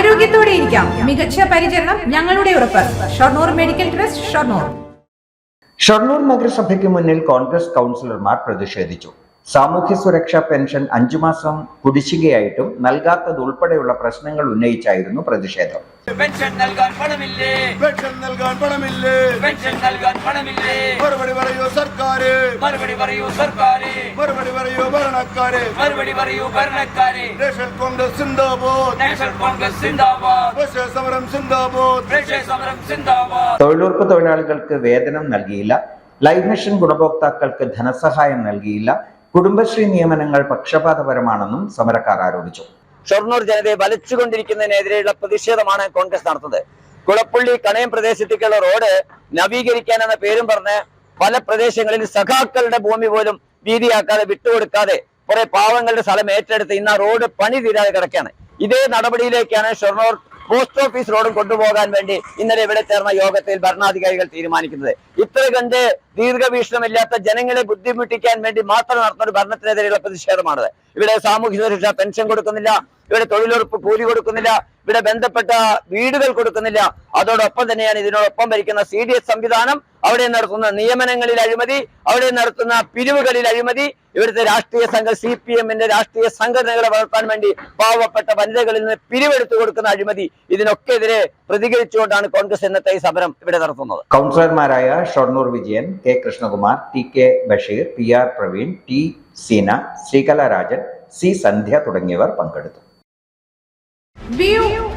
ആരോഗ്യത്തോടെ ഇരിക്കാം. മികച്ച പരിചരണം ഞങ്ങളുടെ ഉറപ്പ്. Shoranur medical trust Shoranur. Shoranur നഗരസഭയ്ക്ക് മുന്നിൽ കോൺഗ്രസ് കൗൺസിലർമാർ പ്രതിഷേധിച്ചു. സാമൂഹ്യ സുരക്ഷാ പെൻഷൻ അഞ്ചു മാസം കുടിശ്ശികയായിട്ടും നൽകാത്തതുൾപ്പെടെയുള്ള പ്രശ്നങ്ങൾ ഉന്നയിച്ചായിരുന്നു പ്രതിഷേധം. പെൻഷൻ നൽകാൻ പണമില്ലേ? പെൻഷൻ നൽകാൻ പണമില്ലേ? പെൻഷൻ നൽകാൻ പണമില്ലേ? മറുപടി പറയൂ സർക്കാര്. മറുപടി പറയൂ സർക്കാരെ. മറുപടി പറയൂ ഭരണക്കാര്. മറുപടി പറയൂ ഭരണക്കാരെ. നാഷണൽ കോൺഗ്രസ് സിന്ദാബാദ്. നാഷണൽ കോൺഗ്രസ് സിന്ദാബാദ്. ദേശീയ സമരം സിന്ദാബാദ്. ദേശീയ സമരം സിന്ദാബാദ്. തൊഴിലുറപ്പ് തൊഴിലാളികൾക്ക് വേതനം നൽകിയില്ല. ലൈഫ് മിഷൻ ഗുണഭോക്താക്കൾക്ക് ധനസഹായം നൽകിയില്ല. കുടുംബശ്രീ നിയമനങ്ങൾ പക്ഷപാതപരമാണെന്നും സമരക്കാർ ആരോപിച്ചു. ഷൊർണൂർ ജനതയെ വലച്ചുകൊണ്ടിരിക്കുന്നതിനെതിരെയുള്ള പ്രതിഷേധമാണ് കോൺഗ്രസ് നടത്തുന്നത്. കുളപ്പള്ളി കണയം പ്രദേശത്തേക്കുള്ള റോഡ് നവീകരിക്കാനെന്ന പേരും പറഞ്ഞ് പല പ്രദേശങ്ങളിൽ സഖാക്കളുടെ ഭൂമി പോലും വീതിയാക്കാതെ വിട്ടുകൊടുക്കാതെ കുറെ പാവങ്ങളുടെ സ്ഥലം ഏറ്റെടുത്ത് ഇന്ന് റോഡ് പണി തീരാതെ കിടക്കുകയാണ്. ഇതേ നടപടിയിലേക്കാണ് ഷൊർണൂർ പോസ്റ്റ് ഓഫീസ് റോഡും കൊണ്ടുപോകാൻ വേണ്ടി ഇന്നലെ ഇവിടെ ചേർന്ന യോഗത്തിൽ ഭരണാധികാരികൾ തീരുമാനിക്കുന്നത്. ഇത്ര കണ്ട് ദീർഘവീക്ഷണമില്ലാത്ത ജനങ്ങളെ ബുദ്ധിമുട്ടിക്കാൻ വേണ്ടി മാത്രം നടത്തുന്ന ഒരു ഭരണത്തിനെതിരെയുള്ള പ്രതിഷേധമാണത്. ഇവിടെ സാമൂഹ്യ സുരക്ഷ പെൻഷൻ കൊടുക്കുന്നില്ല. ഇവിടെ തൊഴിലുറപ്പ് കൂലി കൊടുക്കുന്നില്ല. ഇവിടെ ബന്ധപ്പെട്ട വീടുകൾ കൊടുക്കുന്നില്ല. അതോടൊപ്പം തന്നെയാണ് ഇതിനോടൊപ്പം ഭരിക്കുന്ന സി ഡി എസ് സംവിധാനം അവിടെ നടത്തുന്ന നിയമനങ്ങളിൽ അഴിമതി അവിടെ നടത്തുന്ന പിരിവുകളിൽ അഴിമതി ഇവിടുത്തെ രാഷ്ട്രീയ സംഘ സി പി എമ്മിന്റെ രാഷ്ട്രീയ സംഘടനകളെ വളർത്താൻ വേണ്ടി പാവപ്പെട്ട വനിതകളിൽ നിന്ന് പിരിവെടുത്തു കൊടുക്കുന്ന അഴിമതി ഇതിനൊക്കെ എതിരെ പ്രതികരിച്ചുകൊണ്ടാണ് കോൺഗ്രസ് ഇന്നത്തെ ഈ സമരം ഇവിടെ നടത്തുന്നത്. കൗൺസിലർമാരായ Shoranur Vijayan K Krishnakumar T K Basheer P R Praveen T Seena Sreekala Rajan C Sandhya തുടങ്ങിയവർ പങ്കെടുത്തു. View